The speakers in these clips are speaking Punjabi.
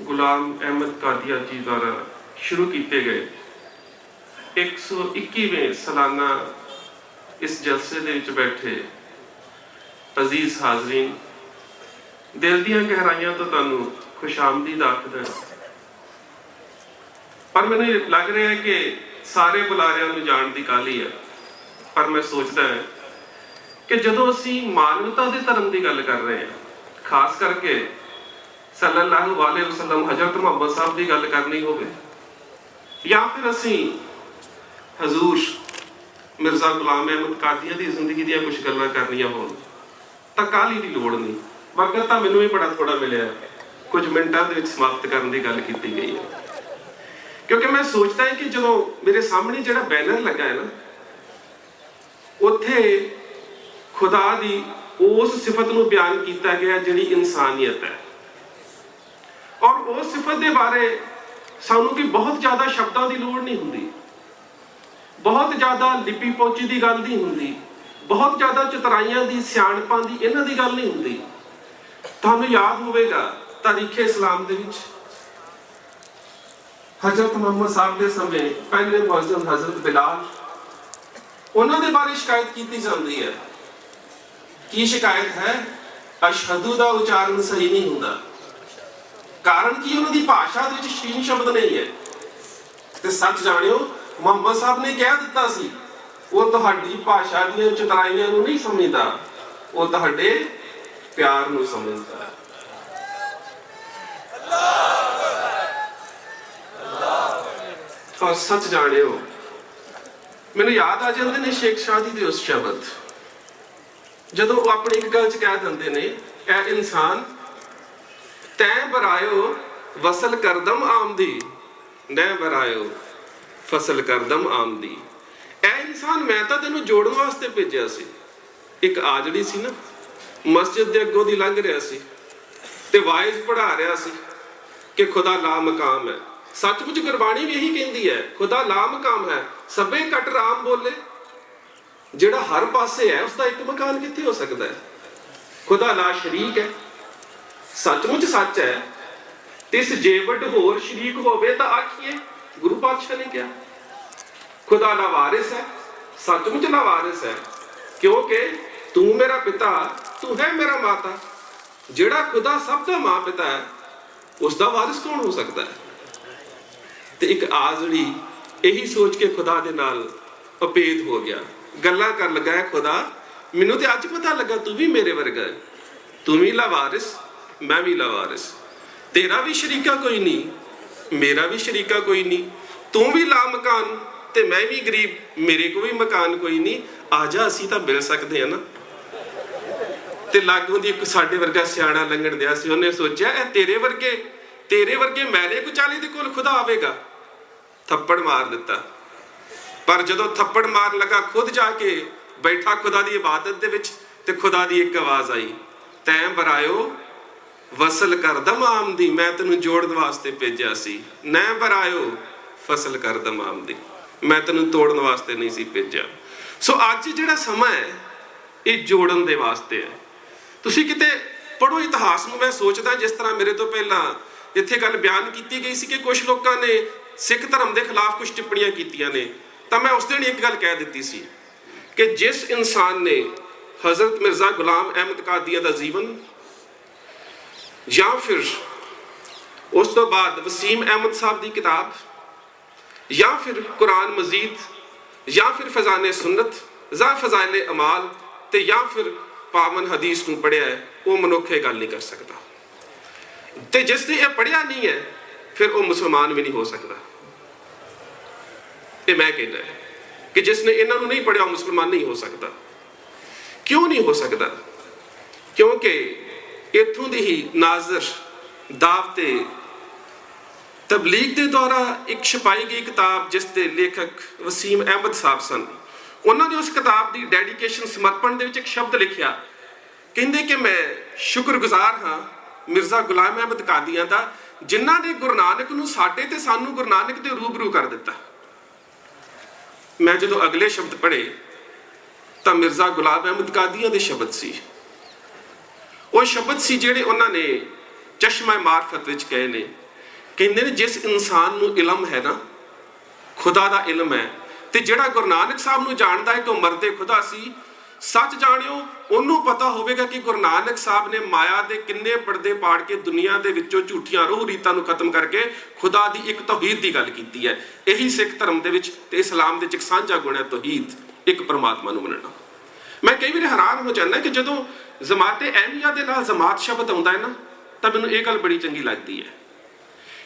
ਗੁਲਾਮ ਅਹਿਮਦ ਕਾਦੀਆ ਜੀ ਦੁਆਰਾ ਸ਼ੁਰੂ ਕੀਤੇ ਗਏ 121ਵੇਂ ਸਾਲਾਨਾ ਇਸ ਜਲਸੇ ਦੇ ਵਿੱਚ ਬੈਠੇ ਅਜ਼ੀਜ਼ ਹਾਜ਼ਰੀਨ, ਦਿਲ ਦੀਆਂ ਗਹਿਰਾਈਆਂ ਤੋਂ ਤੁਹਾਨੂੰ ਖੁਸ਼ਾਮਦੀਦ ਆਖਦਾ ਹਾਂ। ਪਰ ਮੈਨੂੰ ਲੱਗ ਰਿਹਾ ਹੈ ਕਿ ਸਾਰੇ ਬੁਲਾਰਿਆਂ ਨੂੰ ਜਾਣ ਦੀ ਕਾਹਲੀ ਹੈ ਪਰ ਮੈਂ ਸੋਚਦਾ ਹਾਂ ਕਿ ਜਦੋਂ ਅਸੀਂ ਮਾਨਵਤਾ ਦੇ ਧਰਮ ਦੀ ਗੱਲ ਕਰ ਰਹੇ ਹਾਂ, ਖਾਸ ਕਰਕੇ ਸੱਲੱਲਾਹੁ ਅਲੈਹਿ ਵਸੱਲਮ, ਹਜ਼ਰਤ ਮੁਹੰਮਦ ਸਾਹਿਬ ਦੀ ਗੱਲ ਕਰਨੀ ਹੋਵੇ ਜਾਂ ਫਿਰ ਅਸੀਂ ਹਜ਼ੂਰ ਮਿਰਜ਼ਾ ਗੁਲਾਮ ਅਹਿਮਦ ਕਾਦੀਆ ਦੀ ਜ਼ਿੰਦਗੀ ਦੀਆਂ ਕੁਝ ਗੱਲਾਂ ਕਰਨੀਆਂ ਹੋਣ, ਤਾਂ ਕਾਹਲੀ ਦੀ ਲੋੜ ਨਹੀਂ। ਵਕਤ ਤਾਂ ਮੈਨੂੰ ਵੀ ਬੜਾ ਥੋੜਾ ਮਿਲਿਆ ਕੁਝ ਮਿੰਟਾਂ ਦੇ ਵਿੱਚ ਸਮਾਪਤ ਕਰਨ ਦੀ ਗੱਲ ਕੀਤੀ ਗਈ ਹੈ। ਕਿਉਂਕਿ ਮੈਂ ਸੋਚਦਾ ਹਾਂ ਕਿ ਜਦੋਂ ਮੇਰੇ ਸਾਹਮਣੇ ਜਿਹੜਾ ਬੈਨਰ ਲੱਗਾ ਹੈ ਨਾ, ਉੱਥੇ ਖੁਦਾ ਦੀ ਉਸ ਸਿਫਤ ਨੂੰ ਬਿਆਨ ਕੀਤਾ ਗਿਆ ਜਿਹੜੀ ਇਨਸਾਨੀਅਤ ਹੈ। ਔਰ ਉਸ ਸਿਫਤ ਦੇ ਬਾਰੇ ਸਾਨੂੰ ਕਿ ਬਹੁਤ ਜ਼ਿਆਦਾ ਸ਼ਬਦਾਂ ਦੀ ਲੋੜ ਨਹੀਂ ਹੁੰਦੀ। ਬਹੁਤ ਜ਼ਿਆਦਾ ਲਿਪੀ ਪੋਚੀ ਦੀ ਗੱਲ ਨਹੀਂ ਹੁੰਦੀ। ਬਹੁਤ ਜ਼ਿਆਦਾ ਚਤਰਾਈਆਂ ਦੀ, ਸਿਆਣਪਾਂ ਦੀ, ਇਹਨਾਂ ਦੀ ਗੱਲ ਨਹੀਂ ਹੁੰਦੀ। ਤੁਹਾਨੂੰ ਯਾਦ ਹੋਵੇਗਾ ਤਾਰੀਖੇ ਇਸਲਾਮ ਦੇ ਵਿੱਚ। ਹਜ਼ਰਤ ਮੁਹੰਮਦ ਸਾਹਿਬ ਦੇ ਸਮੇਂ ਪਹਿਲੇ ਮੁਅੱਜ਼ਨ ਹਜ਼ਰਤ ਬਿਲਾਲ, ਉਹਨਾਂ ਦੇ ਬਾਰੇ ਸ਼ਿਕਾਇਤ ਕੀਤੀ ਜਾਂਦੀ ਹੈ। ਕੀ ਸ਼ਿਕਾਇਤ ਹੈ? ਅਸ਼ਹਦੂ ਦਾ ਉਚਾਰਨ ਸਹੀ ਨਹੀਂ ਹੁੰਦਾ। ਕਾਰਨ ਕੀ ਉਹਨਾਂ ਦੀ ਭਾਸ਼ਾ ਦੇ ਵਿੱਚ ਸ਼ੀਨ ਸ਼ਬਦ ਨਹੀਂ ਹੈ। ਤੇ ਸੱਚ ਜਾਣਿਓ, ਮੁਹੰਮਦ ਸਾਹਿਬ ਨੇ ਕਹਿ ਦਿੱਤਾ ਸੀ, ਉਹ ਤੁਹਾਡੀ ਭਾਸ਼ਾ ਦੀਆਂ ਚਤਰਾਈਆਂ ਨੂੰ ਨਹੀਂ ਸਮਝਦਾ, ਉਹ ਤੁਹਾਡੇ ਪਿਆਰ ਨੂੰ ਸਮਝਦਾ। ਹੈ ਔਰ ਸੱਚ ਜਾਣਿਓ, ਮੈਨੂੰ ਯਾਦ ਆ ਜਾਂਦੇ ਨੇ ਸ਼ੇਖ ਸ਼ਾਦੀ ਦੇ ਉਸ ਸ਼ਬਦ। ਜਦੋਂ ਉਹ ਆਪਣੀ ਇੱਕ ਗੱਲ ਚ ਕਹਿ ਦਿੰਦੇ ਨੇ ਇਹ ਇਨਸਾਨ ਤੈ ਬਰਾਇਓ ਵਸਲ ਕਰਦਮ ਆਮਦੀ। ਨੈ ਬਰਾਇਓ ਫਸਲ ਕਰਦਮ ਆਮਦੀ। ਇਹ ਇਨਸਾਨ ਮੈਂ ਤਾਂ ਤੈਨੂੰ ਜੋੜਨ ਵਾਸਤੇ ਭੇਜਿਆ ਸੀ। ਇੱਕ ਆਜੜੀ ਸੀ ਨਾ, ਮਸਜਿਦ ਦੇ ਅੱਗੋਂ ਦੀ ਲੰਘ ਰਿਹਾ ਸੀ ਤੇ ਵਾਇਜ਼ ਪੜਾ ਰਿਹਾ ਸੀ ਕਿ ਖੁਦਾ ਲਾ ਮਕਾਮ ਹੈ। ਸੱਚਮੁੱਚ ਗੁਰਬਾਣੀ ਵੀ ਇਹੀ ਕਹਿੰਦੀ ਹੈ, ਖੁਦਾ ਲਾ ਮਕਾਮ ਹੈ, ਸਭੇ ਕਟ ਰਾਮ ਬੋਲੇ। ਜਿਹੜਾ ਹਰ ਪਾਸੇ ਹੈ ਉਸ ਦਾ ਇੱਕ ਮਕਾਨ ਕਿੱਥੇ ਹੋ ਸਕਦਾ ਹੈ? ਖੁਦਾ ਲਾ ਸ਼ਰੀਕ ਹੈ। ਸੱਚਮੁੱਚ ਸੱਚ ਹੈ। ਤਿਸ ਜੇ ਹੋਰ ਸ਼ਰੀਕ ਹੋਵੇ ਤਾਂ ਆਖੀਏ, ਗੁਰੂ ਪਾਤਸ਼ਾਹ ਨੇ ਕਿਹਾ, ਖੁਦਾ ਦਾ ਵਾਰਿਸ ਹੈ, ਸੱਚਮੁੱਚ ਦਾ ਵਾਰਿਸ ਹੈ, ਕਿਉਂਕਿ ਤੂੰ ਮੇਰਾ ਪਿਤਾ, ਤੂੰ ਹੈ ਮੇਰਾ ਮਾਤਾ। ਜਿਹੜਾ ਖੁਦਾ ਸਭ ਦਾ ਮਾਂ ਪਿਤਾ ਹੈ ਉਸ ਦਾ ਵਾਰਿਸ ਕੌਣ ਹੋ ਸਕਦਾ ਹੈ? ਤੇ ਇੱਕ ਆਜ਼ੜੀ ਇਹੀ ਸੋਚ ਕੇ ਖੁਦਾ ਦੇ ਨਾਲ ਅਪੇਦ ਹੋ ਗਿਆ। ਗੱਲਾਂ ਕਰਨ ਲੱਗਾ ਹੈ, ਖੁਦਾ, ਮੈਨੂੰ ਤੇ ਅੱਜ ਪਤਾ ਲੱਗਾ, ਤੂੰ ਵੀ ਮੇਰੇ ਵਰਗਾ ਤੂੰ ਵੀ ਲਾਵਾਰਿਸ ਮੈਂ ਵੀ ਲਾਵਾਰਿਸ ਤੇਰਾ ਵੀ ਸ਼ਰੀਕਾ ਕੋਈ ਨਹੀਂ, ਮੇਰਾ ਵੀ ਸ਼ਰੀਕਾ ਕੋਈ ਨਹੀਂ। ਤੂੰ ਵੀ ਲਾ ਮਕਾਨ ਤੇ ਮੈਂ ਵੀ ਗਰੀਬ, ਮੇਰੇ ਕੋ ਵੀ ਮਕਾਨ ਕੋਈ ਨਹੀਂ। ਆ ਜਾ, ਅਸੀਂ ਤਾਂ ਮਿਲ ਸਕਦੇ ਆ ਨਾ। ਤੇ ਲਾਗੋਂ ਦੀ ਇੱਕ ਸਾਡੇ ਵਰਗਾ ਸਿਆਣਾ ਲੰਘਣ ਦਿਆ ਸੀ, ਉਹਨੇ ਸੋਚਿਆ, ਇਹ ਤੇਰੇ ਵਰਗੇ ਤੇਰੇ ਵਰਗੇ ਮੈਲੇ ਕੁਚਾਲੇ ਦੇ ਕੋਲ ਖੁਦਾ ਆਵੇਗਾ। ਥੱਪੜ ਮਾਰ ਦਿੱਤਾ। ਪਰ ਜਦੋਂ ਥੱਪੜ ਮਾਰ ਲਗਾ, ਖੁਦ ਜਾ ਕੇ ਬੈਠਾ ਖੁਦਾ ਦੀ ਇਬਾਦਤ ਦੇ ਵਿੱਚ, ਤੇ ਖੁਦਾ ਦੀ ਇੱਕ ਆਵਾਜ਼ ਆਈ, ਤੈਂ ਬਰਾਇਓ ਵਸਲ ਕਰ ਕਰਦਮ ਆਮਦੀ ਮੈਂ ਤੈਨੂੰ ਜੋੜਨ ਵਾਸਤੇ ਭੇਜਿਆ ਸੀ। ਨੈ ਬਰਾਇਓ, ਫਸਲ ਕਰਦਮ ਆਮਦੀ ਮੈਂ ਤੈਨੂੰ ਤੋੜਨ ਵਾਸਤੇ ਨਹੀਂ ਸੀ ਭੇਜਿਆ। ਸੋ ਅੱਜ ਜਿਹੜਾ ਸਮਾਂ ਹੈ, ਇਹ ਜੋੜਨ ਦੇ ਵਾਸਤੇ ਹੈ। ਤੁਸੀਂ ਕਿਤੇ ਪੜੋ ਇਤਿਹਾਸ ਨੂੰ, ਮੈਂ ਸੋਚਦਾ ਜਿਸ ਤਰ੍ਹਾਂ ਮੇਰੇ ਤੋਂ ਪਹਿਲਾਂ ਇੱਥੇ ਗੱਲ ਬਿਆਨ ਕੀਤੀ ਗਈ ਸੀ ਕਿ ਕੁਝ ਲੋਕਾਂ ਨੇ ਸਿੱਖ ਧਰਮ ਦੇ ਖਿਲਾਫ ਕੁਝ ਟਿੱਪਣੀਆਂ ਕੀਤੀਆਂ ਨੇ, ਤਾਂ ਮੈਂ ਉਸ ਦਿਨ ਇੱਕ ਗੱਲ ਕਹਿ ਦਿੱਤੀ ਸੀ ਕਿ ਜਿਸ ਇਨਸਾਨ ਨੇ ਹਜ਼ਰਤ ਮਿਰਜ਼ਾ ਗੁਲਾਮ ਅਹਿਮਦ ਕਾਦੀਆ ਦਾ ਜੀਵਨ ਜਾਂ ਫਿਰ ਉਸ ਤੋਂ ਬਾਅਦ ਵਸੀਮ ਅਹਿਮਦ ਸਾਹਿਬ ਦੀ ਕਿਤਾਬ, ਜਾਂ ਫਿਰ ਕੁਰਾਨ ਮਜੀਦ, ਜਾਂ ਫਿਰ ਫਜ਼ਾਨੇ ਸੁਨਨਤ, ਜਾਂ ਫਜ਼ਾਇਲ ਅਮਾਲ ਤੇ ਜਾਂ ਫਿਰ ਪਾਵਨ ਹਦੀਸ ਨੂੰ ਪੜਿਆ ਹੈ, ਉਹ ਮਨੁੱਖ ਇਹ ਗੱਲ ਨਹੀਂ ਕਰ ਸਕਦਾ। ਤੇ ਜਿਸ ਨੇ ਇਹ ਪੜਿਆ ਨਹੀਂ ਹੈ, ਫਿਰ ਉਹ ਮੁਸਲਮਾਨ ਵੀ ਨਹੀਂ ਹੋ ਸਕਦਾ। ਇਹ ਮੈਂ ਕਹਿੰਦਾ ਕਿ ਜਿਸ ਨੇ ਇਹਨਾਂ ਨੂੰ ਨਹੀਂ ਪੜਿਆ ਉਹ ਮੁਸਲਮਾਨ ਨਹੀਂ ਹੋ ਸਕਦਾ। ਕਿਉਂ ਨਹੀਂ ਹੋ ਸਕਦਾ? ਕਿਉਂਕਿ ਇਥੋਂ ਦੀ ਹੀ ਨਾਜ਼ਰ ਦਾਵ ਤੇ ਤਬਲੀਗ ਦੇ ਦੁਆਰਾ ਇੱਕ ਛਪਾਈ ਗਈ ਕਿਤਾਬ ਜਿਸ ਦੇ ਲੇਖਕ ਵਸੀਮ ਅਹਿਮਦ ਸਾਹਿਬ ਸਨ। ਉਹਨਾਂ ਨੇ ਉਸ ਕਿਤਾਬ ਦੀ ਡੈਡੀਕੇਸ਼ਨ ਸਮਰਪਣ ਦੇ ਵਿੱਚ ਇੱਕ ਸ਼ਬਦ ਲਿਖਿਆ। ਕਹਿੰਦੇ ਕਿ ਮੈਂ ਸ਼ੁਕਰਗੁਜ਼ਾਰ ਹਾਂ ਮਿਰਜ਼ਾ ਗੁਲਾਮ ਅਹਿਮਦ ਕਾਦੀਆਂ ਦਾ, ਜਿਨ੍ਹਾਂ ਨੇ ਗੁਰੂ ਨਾਨਕ ਨੂੰ ਸਾਡੇ ਤੇ ਸਾਨੂੰ ਗੁਰੂ ਨਾਨਕ ਦੇ ਰੂਬਰੂ ਕਰ ਦਿੱਤਾ। ਮੈਂ ਜਦੋਂ ਅਗਲੇ ਸ਼ਬਦ ਪੜ੍ਹੇ ਤਾਂ ਮਿਰਜ਼ਾ ਗੁਲਾਮ ਅਹਿਮਦ ਕਾਦੀਆਂ ਦੇ ਸ਼ਬਦ ਸੀ। ਉਹ ਸ਼ਬਦ ਸੀ ਜਿਹੜੇ ਉਹਨਾਂ ਨੇ ਚਸ਼ਮਾ ਮਾਰਫਤ ਵਿੱਚ ਕਹੇ ਨੇ। ਕਹਿੰਦੇ ਨੇ, ਜਿਸ ਇਨਸਾਨ ਨੂੰ ਇਲਮ ਹੈ ਨਾ, ਖੁਦਾ ਦਾ ਇਲਮ ਹੈ, ਤੇ ਜਿਹੜਾ ਗੁਰੂ ਨਾਨਕ ਸਾਹਿਬ ਨੂੰ ਜਾਣਦਾ ਹੈ ਕਿ ਉਹ ਮਰਦੇ ਖੁਦਾ ਸੀ, ਸੱਚ ਜਾਣਿਓ, ਉਹਨੂੰ ਪਤਾ ਹੋਵੇਗਾ ਕਿ ਗੁਰੂ ਨਾਨਕ ਸਾਹਿਬ ਨੇ ਮਾਇਆ ਦੇ ਕਿੰਨੇ ਪਰਦੇ ਪਾੜ ਕੇ ਦੁਨੀਆ ਦੇ ਵਿੱਚੋਂ ਝੂਠੀਆਂ ਰੂਹ ਰੀਤਾਂ ਨੂੰ ਖਤਮ ਕਰਕੇ ਖੁਦਾ ਦੀ ਇੱਕ ਤੌਹੀਦ ਦੀ ਗੱਲ ਕੀਤੀ ਹੈ। ਇਹੀ ਸਿੱਖ ਧਰਮ ਦੇ ਵਿੱਚ ਤੇ ਇਸਲਾਮ ਦੇ ਵਿੱਚ ਇੱਕ ਸਾਂਝਾ ਗੁਣ ਹੈ, ਤੌਹੀਦ, ਇੱਕ ਪਰਮਾਤਮਾ ਨੂੰ ਮੰਨਣਾ। ਮੈਂ ਕਈ ਵਾਰ ਹੈਰਾਨ ਹੋ ਜਾਂਦਾ ਕਿ ਜਦੋਂ ਜ਼ਮਾਤੇ ਅਹਿਮੀਆ ਦੇ ਨਾਲ ਜ਼ਮਾਤ ਸ਼ਬਦ ਆਉਂਦਾ ਹੈ ਨਾ, ਤਾਂ ਮੈਨੂੰ ਇਹ ਗੱਲ ਬੜੀ ਚੰਗੀ ਲੱਗਦੀ ਹੈ।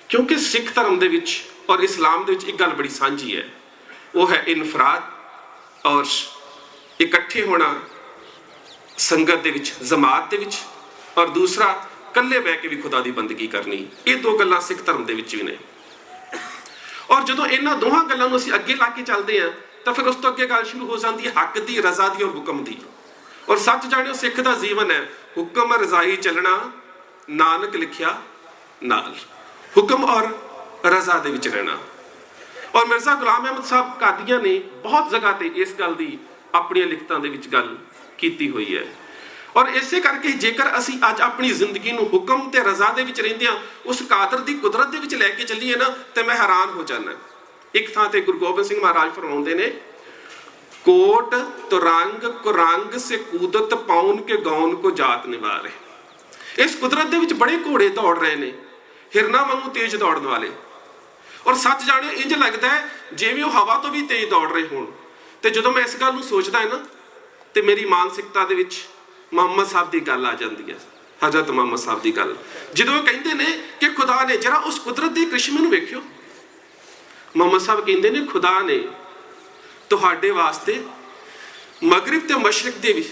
ਕਿਉਂਕਿ ਸਿੱਖ ਧਰਮ ਦੇ ਵਿੱਚ ਔਰ ਇਸਲਾਮ ਦੇ ਵਿੱਚ ਇੱਕ ਗੱਲ ਬੜੀ ਸਾਂਝੀ ਹੈ। ਉਹ ਹੈ ਇਨਫਰਾਦ ਔਰ ਇਕੱਠੇ ਹੋਣਾ ਸੰਗਤ ਦੇ ਵਿੱਚ, ਜਮਾਤ ਦੇ ਵਿੱਚ ਔਰ ਦੂਸਰਾ ਇਕੱਲੇ ਬਹਿ ਕੇ ਵੀ ਖੁਦਾ ਦੀ ਬੰਦਗੀ ਕਰਨੀ। ਇਹ ਦੋ ਗੱਲਾਂ ਸਿੱਖ ਧਰਮ ਦੇ ਵਿੱਚ ਵੀ ਨੇ। ਔਰ ਜਦੋਂ ਇਹਨਾਂ ਦੋਹਾਂ ਗੱਲਾਂ ਨੂੰ ਅਸੀਂ ਅੱਗੇ ਲਾ ਕੇ ਚੱਲਦੇ ਹਾਂ ਤਾਂ ਫਿਰ ਉਸ ਤੋਂ ਅੱਗੇ ਗੱਲ ਸ਼ੁਰੂ ਹੋ ਜਾਂਦੀ ਹੈ ਹੱਕ ਦੀ, ਰਜ਼ਾ ਦੀ ਔਰ ਹੁਕਮ ਦੀ। ਔਰ ਸੱਚ ਜਾਣਿਓ, ਸਿੱਖ ਦਾ ਜੀਵਨ ਹੈ। ਹੁਕਮ ਰਜ਼ਾਈ ਚੱਲਣਾ, ਨਾਨਕ ਲਿਖਿਆ ਨਾਲ। ਹੁਕਮ ਔਰ ਰਜ਼ਾ ਦੇ ਵਿੱਚ ਰਹਿਣਾ। ਔਰ ਮਿਰਜ਼ਾ ਗੁਲਾਮ ਅਹਿਮਦ ਸਾਹਿਬ ਕਾਦੀਆਂ ਨੇ ਬਹੁਤ ਜਗ੍ਹਾ ਤੇ ਇਸ ਗੱਲ ਦੀ ਆਪਣੀਆਂ ਲਿਖਤਾਂ ਦੇ ਵਿੱਚ ਗੱਲ ਕੀਤੀ ਹੋਈ ਹੈ। ਔਰ ਇਸੇ ਕਰਕੇ ਜੇਕਰ ਅਸੀਂ ਅੱਜ ਆਪਣੀ ਜ਼ਿੰਦਗੀ ਨੂੰ ਹੁਕਮ ਤੇ ਰਜ਼ਾ ਦੇ ਵਿੱਚ ਰਹਿੰਦੇ ਹਾਂ ਉਸ ਕਾਦਰ ਦੀ ਕੁਦਰਤ ਦੇ ਵਿੱਚ ਲੈ ਕੇ ਚੱਲੀਏ ਨਾ, ਤੇ ਮੈਂ ਹੈਰਾਨ ਹੋ ਜਾਂਦਾ। ਇੱਕ ਥਾਂ ਤੇ ਗੁਰੂ ਗੋਬਿੰਦ ਸਿੰਘ ਮਹਾਰਾਜ ਫਰਮਾਉਂਦੇ ਨੇ, ਕੋਟ ਤੁਰੰਗ ਕੁਰੰਗ ਸੇ ਕੂਦਤ ਪਾਉਨ ਕੇ ਗੌਨ ਕੋ ਜਾਤ ਨਿਵਾਰੇ। ਇਸ ਕੁਦਰਤ ਦੇ ਵਿੱਚ ਬੜੇ ਘੋੜੇ ਦੌੜ ਰਹੇ ਨੇ, ਹਿਰਨਾ ਵਾਂਗੂ ਤੇਜ਼ ਦੌੜਨ ਵਾਲੇ। ਔਰ ਸੱਚ ਜਾਣਿਓ ਇੰਜ ਲੱਗਦਾ ਹੈ, ਜਿਵੇਂ ਉਹ ਹਵਾ ਤੋਂ ਵੀ ਤੇਜ਼ ਦੌੜ ਰਹੇ ਹੋਣ। ਤੇ ਜਦੋਂ ਮੈਂ ਇਸ ਗੱਲ ਨੂੰ ਸੋਚਦਾ ਹਾਂ ਨਾ, ਤੇ ਮੇਰੀ ਮਾਨਸਿਕਤਾ ਦੇ ਵਿੱਚ ਮੁਹੰਮਦ ਸਾਹਿਬ ਦੀ ਗੱਲ ਆ ਜਾਂਦੀ ਹੈ, ਹਜ਼ਰਤ ਮੁਹੰਮਦ ਸਾਹਿਬ ਦੀ ਗੱਲ। ਜਦੋਂ ਉਹ ਕਹਿੰਦੇ ਨੇ ਕਿ ਖੁਦਾ ਨੇ, ਜਰਾ ਉਸ ਕੁਦਰਤ ਦੀ ਕ੍ਰਿਸ਼ਮੇ ਨੂੰ ਵੇਖਿਓ। ਮੁਹੰਮਦ ਸਾਹਿਬ ਕਹਿੰਦੇ ਨੇ, ਖੁਦਾ ਨੇ ਤੁਹਾਡੇ ਵਾਸਤੇ ਮਗਰਿਬ ਤੇ ਮਸ਼ਰਕ ਦੇ ਵਿੱਚ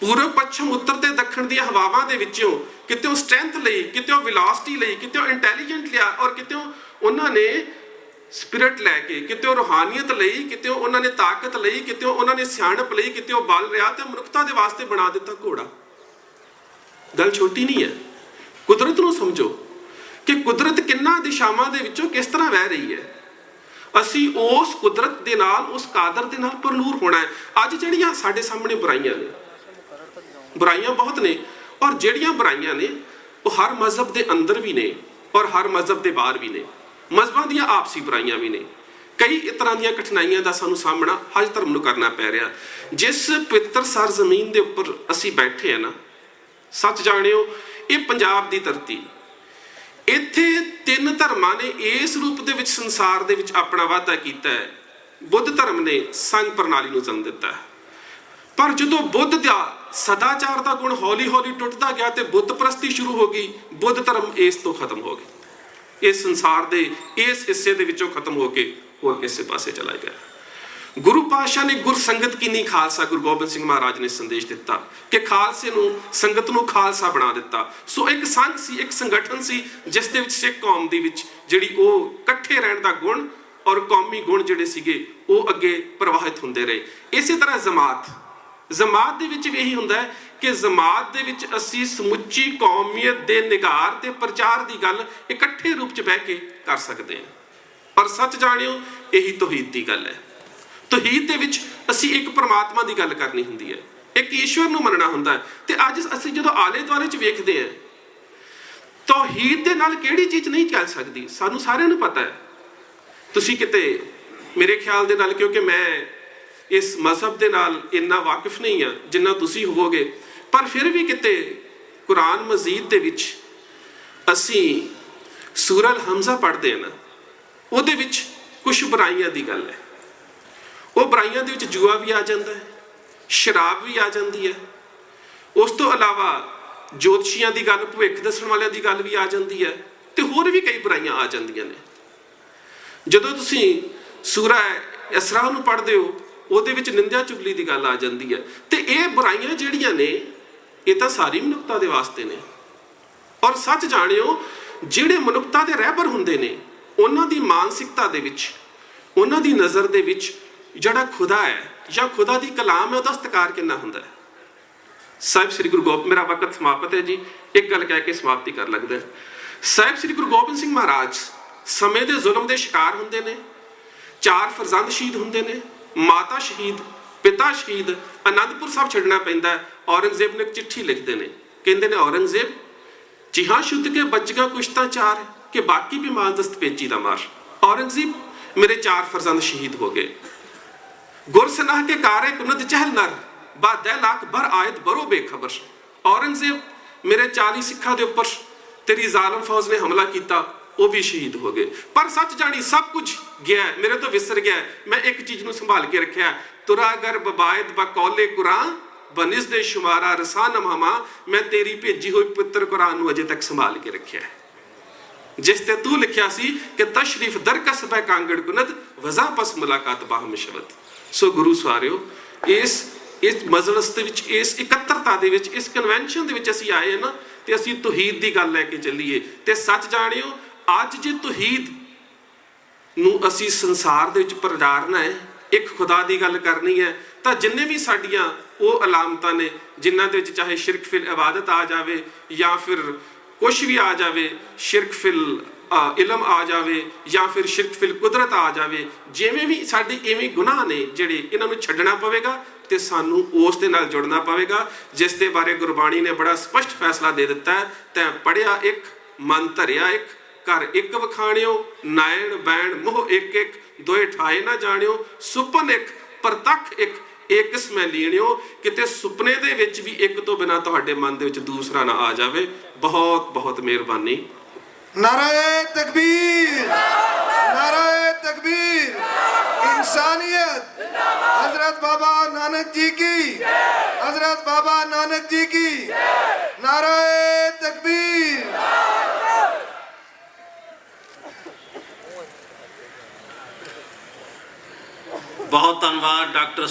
ਪੂਰਬ, ਪੱਛਮ, ਉੱਤਰ ਤੇ ਦੱਖਣ ਦੀਆਂ ਹਵਾਵਾਂ ਦੇ ਵਿੱਚੋਂ ਕਿਤੇ ਸਟਰੈਂਥ ਲਈ ਕਿਤੇ ਵੈਲੋਸਿਟੀ ਲਈ ਕਿਤੇ ਇੰਟੈਲੀਜੈਂਟ ਲਿਆ ਔਰ ਕਿਤੇ ਉਹਨਾਂ ਨੇ ਸਪਿਰਿਟ ਲੈ ਕੇ ਕਿਤੇ ਰੂਹਾਨੀਅਤ ਲਈ ਕਿਤੇ ਉਹਨਾਂ ਨੇ ਤਾਕਤ ਲਈ ਕਿਤੇ ਉਹਨਾਂ ਨੇ ਸਿਆਣਪ ਲਈ ਕਿਤੇ ਉਹ ਬਲ ਰਿਆ ਤੇ ਮਨੁੱਖਤਾ ਦੇ ਵਾਸਤੇ ਬਣਾ ਦਿੱਤਾ ਘੋੜਾ। ਗੱਲ ਛੋਟੀ ਨਹੀਂ ਹੈ। ਕੁਦਰਤ ਨੂੰ ਸਮਝੋ ਕਿ ਕੁਦਰਤ ਕਿੰਨਾ ਦਿਸ਼ਾਵਾਂ ਦੇ ਵਿੱਚੋਂ ਕਿਸ ਤਰ੍ਹਾਂ ਵਹਿ ਰਹੀ ਹੈ। ਅਸੀਂ ਉਸ ਕੁਦਰਤ ਦੇ ਨਾਲ, ਉਸ ਕਾਦਰ ਦੇ ਨਾਲ ਪਰਨੂਰ ਹੋਣਾ ਹੈ। ਅੱਜ ਜਿਹੜੀਆਂ ਸਾਡੇ ਸਾਹਮਣੇ ਬੁਰਾਈਆਂ ਨੇ, ਬੁਰਾਈਆਂ ਬਹੁਤ ਨੇ, ਔਰ ਜਿਹੜੀਆਂ ਬੁਰਾਈਆਂ ਨੇ, ਉਹ ਹਰ ਮਜ਼ਹਬ ਦੇ ਅੰਦਰ ਵੀ ਨੇ, ਔਰ ਹਰ ਮਜ਼ਹਬ ਦੇ ਬਾਹਰ ਵੀ ਨੇ। ਮਜ਼ਹਬਾਂ ਦੀਆਂ ਆਪਸੀ ਬੁਰਾਈਆਂ ਵੀ ਨੇ। ਕਈ ਇਸ ਤਰ੍ਹਾਂ ਦੀਆਂ ਕਠਿਨਾਈਆਂ ਦਾ ਸਾਨੂੰ ਸਾਹਮਣਾ ਹਜ ਧਰਮ ਨੂੰ ਕਰਨਾ ਪੈ ਰਿਹਾ। ਜਿਸ ਪਵਿੱਤਰ ਸਰ ਜ਼ਮੀਨ ਦੇ ਉੱਪਰ ਅਸੀਂ ਬੈਠੇ ਆ ਨਾ, ਸੱਚ ਜਾਣਿਓ, ਇਹ ਪੰਜਾਬ ਦੀ ਧਰਤੀ ਇੱਥੇ ਤਿੰਨ ਧਰਮਾਂ ਨੇ ਇਸ ਰੂਪ ਦੇ ਵਿੱਚ ਸੰਸਾਰ ਦੇ ਵਿੱਚ ਆਪਣਾ ਵਾਅਦਾ ਕੀਤਾ ਹੈ। ਬੁੱਧ ਧਰਮ ਨੇ ਸੰਗ ਪ੍ਰਣਾਲੀ ਨੂੰ ਜਨਮ ਦਿੱਤਾ ਹੈ। ਪਰ ਜਦੋਂ ਬੁੱਧ ਦਾ ਸਦਾਚਾਰ ਦਾ ਗੁਣ ਹੌਲੀ-ਹੌਲੀ ਟੁੱਟਦਾ ਗਿਆ ਤੇ ਬੁੱਧ ਪ੍ਰਸਤੀ ਸ਼ੁਰੂ ਹੋ ਗਈ, ਬੁੱਧ ਧਰਮ ਇਸ ਤੋਂ ਖਤਮ ਹੋ ਗਿਆ। ਇਸ ਸੰਸਾਰ ਦੇ ਇਸ ਹਿੱਸੇ ਦੇ ਵਿੱਚੋਂ ਖਤਮ ਹੋ ਕੇ ਹੋਰ ਕਿਸੇ ਪਾਸੇ ਚਲਾ ਗਿਆ। ਗੁਰੂ ਪਾਤਸ਼ਾਹ ਨੇ ਗੁਰ ਸੰਗਤ ਕੀਨੀ ਖਾਲਸਾ, ਗੁਰੂ ਗੋਬਿੰਦ ਸਿੰਘ ਮਹਾਰਾਜ ਨੇ ਸੰਦੇਸ਼ ਦਿੱਤਾ ਕਿ ਖਾਲਸੇ ਨੂੰ, ਸੰਗਤ ਨੂੰ ਖਾਲਸਾ ਬਣਾ ਦਿੱਤਾ। ਸੋ ਇੱਕ ਸੰਘ ਸੀ, ਇੱਕ ਸੰਗਠਨ ਸੀ, ਜਿਸ ਦੇ ਵਿੱਚ ਸਿੱਖ ਕੌਮ ਦੇ ਵਿੱਚ ਜਿਹੜੀ ਉਹ ਇਕੱਠੇ ਰਹਿਣ ਦਾ ਗੁਣ ਔਰ ਕੌਮੀ ਗੁਣ ਜਿਹੜੇ ਸੀਗੇ, ਉਹ ਅੱਗੇ ਪ੍ਰਵਾਹਿਤ ਹੁੰਦੇ ਰਹੇ। ਇਸੇ ਤਰ੍ਹਾਂ ਜਮਾਤ ਜਮਾਤ ਦੇ ਵਿੱਚ ਵੀ ਇਹੀ ਹੁੰਦਾ ਹੈ ਕਿ ਜਮਾਤ ਦੇ ਵਿੱਚ ਅਸੀਂ ਸਮੁੱਚੀ ਕੌਮੀਅਤ ਦੇ ਨਿਗਾਰ ਤੇ ਪ੍ਰਚਾਰ ਦੀ ਗੱਲ ਇਕੱਠੇ ਰੂਪ 'ਚ ਬਹਿ ਕੇ ਕਰ ਸਕਦੇ ਹਾਂ। ਪਰ ਸੱਚ ਜਾਣਿਓ, ਇਹੀ ਤੌਹੀਦ ਦੀ ਗੱਲ ਹੈ। ਤੌਹੀਦ ਦੇ ਵਿੱਚ ਅਸੀਂ ਇੱਕ ਪਰਮਾਤਮਾ ਦੀ ਗੱਲ ਕਰਨੀ ਹੁੰਦੀ ਹੈ। ਇੱਕ ਈਸ਼ਵਰ ਨੂੰ ਮੰਨਣਾ ਹੁੰਦਾ ਹੈ। ਤੇ ਅੱਜ ਅਸੀਂ ਜਦੋਂ ਆਲੇ ਦੁਆਲੇ 'ਚ ਵੇਖਦੇ ਹਾਂ, ਤੌਹੀਦ ਦੇ ਨਾਲ ਕਿਹੜੀ ਚੀਜ਼ ਨਹੀਂ ਚੱਲ ਸਕਦੀ? ਸਾਨੂੰ ਸਾਰਿਆਂ ਨੂੰ ਪਤਾ ਹੈ। ਤੁਸੀਂ ਕਿਤੇ ਮੇਰੇ ਖਿਆਲ ਦੇ ਨਾਲ, ਕਿਉਂਕਿ ਮੈਂ ਇਸ ਮਜ਼ਹਬ ਦੇ ਨਾਲ ਇੰਨਾ ਵਾਕਿਫ ਨਹੀਂ ਆ ਜਿੰਨਾ ਤੁਸੀਂ ਹੋਵੋਗੇ। ਪਰ ਫਿਰ ਵੀ ਕਿਤੇ ਕੁਰਾਨ ਮਜੀਦ ਦੇ ਵਿੱਚ ਅਸੀਂ ਸੂਰਲ ਹਮਜ਼ਾ ਪੜ੍ਹਦੇ ਹਾਂ ਨਾ, ਉਹਦੇ ਵਿੱਚ ਕੁਝ ਬੁਰਾਈਆਂ ਦੀ ਗੱਲ ਹੈ। ਉਹ ਬੁਰਾਈਆਂ ਦੇ ਵਿੱਚ ਜੂਆ ਵੀ ਆ ਜਾਂਦਾ ਹੈ, ਸ਼ਰਾਬ ਵੀ ਆ ਜਾਂਦੀ ਹੈ। ਉਸ ਤੋਂ ਇਲਾਵਾ ਜੋਤਸ਼ੀਆਂ ਦੀ ਗੱਲ, ਭਵਿੱਖ ਦੱਸਣ ਵਾਲਿਆਂ ਦੀ ਗੱਲ ਵੀ ਆ ਜਾਂਦੀ ਹੈ ਤੇ ਹੋਰ ਵੀ ਕਈ ਬੁਰਾਈਆਂ ਆ ਜਾਂਦੀਆਂ ਨੇ। ਜਦੋਂ ਤੁਸੀਂ ਸੂਰਾ ਇਸਰਾ ਨੂੰ ਪੜ੍ਹਦੇ ਹੋ, ਉਹਦੇ ਵਿੱਚ ਨਿੰਦਿਆ ਚੁਗਲੀ ਦੀ ਗੱਲ ਆ ਜਾਂਦੀ ਹੈ। ਤੇ ਇਹ ਬੁਰਾਈਆਂ ਜਿਹੜੀਆਂ ਨੇ, ਇਹ ਤਾਂ ਸਾਰੀ ਮਨੁੱਖਤਾ ਦੇ ਵਾਸਤੇ ਨੇ। ਔਰ ਸੱਚ ਜਾਣਿਓ, ਜਿਹੜੇ ਮਨੁੱਖਤਾ ਦੇ ਰਹਿਬਰ ਹੁੰਦੇ ਨੇ, ਉਹਨਾਂ ਦੀ ਮਾਨਸਿਕਤਾ ਦੇ ਵਿੱਚ, ਉਹਨਾਂ ਦੀ ਨਜ਼ਰ ਦੇ ਵਿੱਚ ਜਿਹੜਾ ਖੁਦਾ ਹੈ ਜਾਂ ਖੁਦਾ ਦੀ ਕਲਾਮ ਹੈ, ਉਹਦਾ ਸਤਿਕਾਰ ਕਿੰਨਾ ਹੁੰਦਾ ਹੈ? ਸਾਹਿਬ ਸ੍ਰੀ ਗੁਰੂ ਗੋਬਿੰਦ, ਮੇਰਾ ਵਕਤ ਸਮਾਪਤ ਹੈ ਜੀ। ਇੱਕ ਗੱਲ ਕਹਿ ਕੇ ਸਮਾਪਤੀ ਕਰ ਲੱਗਦਾ ਸਾਹਿਬ ਸ੍ਰੀ ਗੁਰੂ ਗੋਬਿੰਦ ਸਿੰਘ ਮਹਾਰਾਜ ਸਮੇਂ ਦੇ ਜ਼ੁਲਮ ਦੇ ਸ਼ਿਕਾਰ ਹੁੰਦੇ ਨੇ, ਚਾਰ ਫਰਜ਼ੰਦ ਸ਼ਹੀਦ ਹੁੰਦੇ ਨੇ, ਮਾਤਾ ਸ਼ਹੀਦ, ਪਿਤਾ ਸ਼ਹੀਦ, ਅਨੰਦਪੁਰ ਸਾਹਿਬ ਛੱਡਣਾ ਪੈਂਦਾ ਔਰੰਗਜ਼ੇਬ ਨੇ ਇੱਕ ਚਿੱਠੀ ਲਿਖਦੇ ਨੇ। ਕਹਿੰਦੇ ਨੇ, ਔਰੰਗਜ਼ੇਬ ਜਿਹਾਂ ਸ਼ੁੱਧ ਕੇ ਬੱਚ ਗਿਆ ਕੁਛ ਤਾਂ ਚਾਰ ਕਿ ਬਾਕੀ ਵੀ ਮਾਨਦਸਤ ਪੇਚੀ ਦਾ ਮਾਰ। ਔਰੰਗਜ਼ੇਬ, ਮੇਰੇ ਚਾਰ ਫਰਜ਼ੰਦ ਸ਼ਹੀਦ ਹੋ ਗਏ। ਗੁਰਸਨਾਹ ਕੇ ਕਾਰੇ ਕੁਨਦ ਚਹਿਲ ਨਰ, ਬਾਦੈ ਲੱਖ ਭਰ ਆਇਤ ਬਰੋ ਬੇਖਬਰ। ਔਰੰਗਜ਼ੇਬ, ਮੇਰੇ 40 ਸਿੱਖਾਂ ਦੇ ਉੱਪਰ ਤੇਰੀ ਜ਼ਾਲਮ ਫੌਜ ਨੇ ਹਮਲਾ ਕੀਤਾ, ਉਹ ਵੀ ਸ਼ਹੀਦ ਹੋ ਗਏ। ਪਰ ਸੱਚ ਜਾਣੀ ਸਭ ਕੁਝ ਗਿਆ ਮੇਰੇ ਤੋਂ ਵਿਸਰ ਗਿਆ ਮੈਂ ਇੱਕ ਚੀਜ਼ ਨੂੰ ਸੰਭਾਲ ਕੇ ਰੱਖਿਆ ਤੁਰਾ ਅਗਰ ਬਬਾਇਦ ਬਕੌਲੇ ਕੁਰਾਨ, ਬਨਿਸ ਦੇ ਸ਼ੁਮਾਰਾ ਰਸਾਨ ਮਹਮਾ ਮੈਂ ਤੇਰੀ ਭੇਜੀ ਹੋਈ ਪਵਿੱਤਰ ਕੁਰਾਨ ਨੂੰ ਅਜੇ ਤੱਕ ਸੰਭਾਲ ਕੇ ਰੱਖਿਆ ਜਿਸ ਤੇ ਤੂੰ ਲਿਖਿਆ ਸੀ ਕਿ ਤਸ਼ਰੀਫ ਦਰ ਕਸਬੈ ਕਾਂਗੜ ਕੁਨਦ, ਵਜ਼ਾ ਪਸ ਮੁਲਾਕਾਤ ਬਾਹ ਮਿਸ਼ਵਤ ਸੋ ਗੁਰੂ ਸਵਾਰਿਓ ਇਸ ਇਸ ਮਜਲਿਸ ਦੇ ਵਿੱਚ, ਇਸ ਇਕੱਤਰਤਾ ਦੇ ਵਿੱਚ, ਇਸ ਕਨਵੈਨਸ਼ਨ ਦੇ ਵਿੱਚ ਅਸੀਂ ਆਏ ਹਾਂ ਨਾ, ਤੇ ਅਸੀਂ ਤੌਹੀਦ ਦੀ ਗੱਲ ਲੈ ਕੇ ਚੱਲੀਏ। ਤੇ ਸੱਚ ਜਾਣਿਓ, ਅੱਜ ਜੇ ਤੌਹੀਦ ਨੂੰ ਅਸੀਂ ਸੰਸਾਰ ਦੇ ਵਿੱਚ ਪ੍ਰਚਾਰਨਾ ਹੈ, ਇੱਕ ਖੁਦਾ ਦੀ ਗੱਲ ਕਰਨੀ ਹੈ, ਤਾਂ ਜਿੰਨੇ ਵੀ ਸਾਡੀਆਂ ਉਹ ਅਲਾਮਤਾਂ ਨੇ, ਜਿਨ੍ਹਾਂ ਦੇ ਵਿੱਚ ਚਾਹੇ ਸ਼ਿਰਕ ਫਿਲ ਇਬਾਦਤ ਆ ਜਾਵੇ ਜਾਂ ਫਿਰ ਕੁਝ ਵੀ ਆ ਜਾਵੇ, ਸ਼ਿਰਕ ਫਿਲ ਇਲਮ ਆ ਜਾਵੇ ਜਾਂ ਫਿਰ ਸ਼ਿਰਕ ਫਿਲ ਕੁਦਰਤ ਆ ਜਾਵੇ, ਜਿਵੇਂ ਵੀ ਸਾਡੇ ਇਵੇਂ ਗੁਨਾਹ ਨੇ ਜਿਹੜੇ ਇਹਨਾਂ ਨੂੰ ਛੱਡਣਾ ਪਵੇਗਾ ਤੇ ਸਾਨੂੰ ਉਸ ਦੇ ਨਾਲ ਜੁੜਨਾ ਪਵੇਗਾ, ਜਿਸ ਦੇ ਬਾਰੇ ਗੁਰਬਾਣੀ ਨੇ ਬੜਾ ਸਪਸ਼ਟ ਫੈਸਲਾ ਦੇ ਦਿੱਤਾ ਹੈ, ਤੈਂ ਪੜਿਆ ਇੱਕ, ਮਨ ਧਰਿਆ ਇੱਕ, ਘਰ ਇੱਕ ਵਖਾਣਿਓ, ਨਾਇਣ, ਬੈਣ, ਮੋਹ ਇੱਕ ਇੱਕ, ਦੋਏ ਠਾਏ ਨਾ ਜਾਣਿਓ, ਸੁਪਨ ਇੱਕ, ਪ੍ਰਤੱਖ ਇੱਕ ਇਕਸ ਮੈਂ ਲੀਣਿਓ, ਕਿਤੇ ਸੁਪਨੇ ਦੇ ਵਿੱਚ ਵੀ ਇੱਕ ਤੋਂ ਬਿਨਾ ਤੁਹਾਡੇ ਮਨ ਦੇ ਵਿੱਚ ਦੂਸਰਾ ਨਾ ਆ ਜਾਵੇ। ਬਹੁਤ ਬਹੁਤ ਮਿਹਰਬਾਨੀ। नारा तकबीर नारा तकबीर, इंसानियत। हज़रत बाबा नानक जी की, हज़रत बाबा नानक जी की नारा तकबीर। बहुत धनबाद डॉक्टर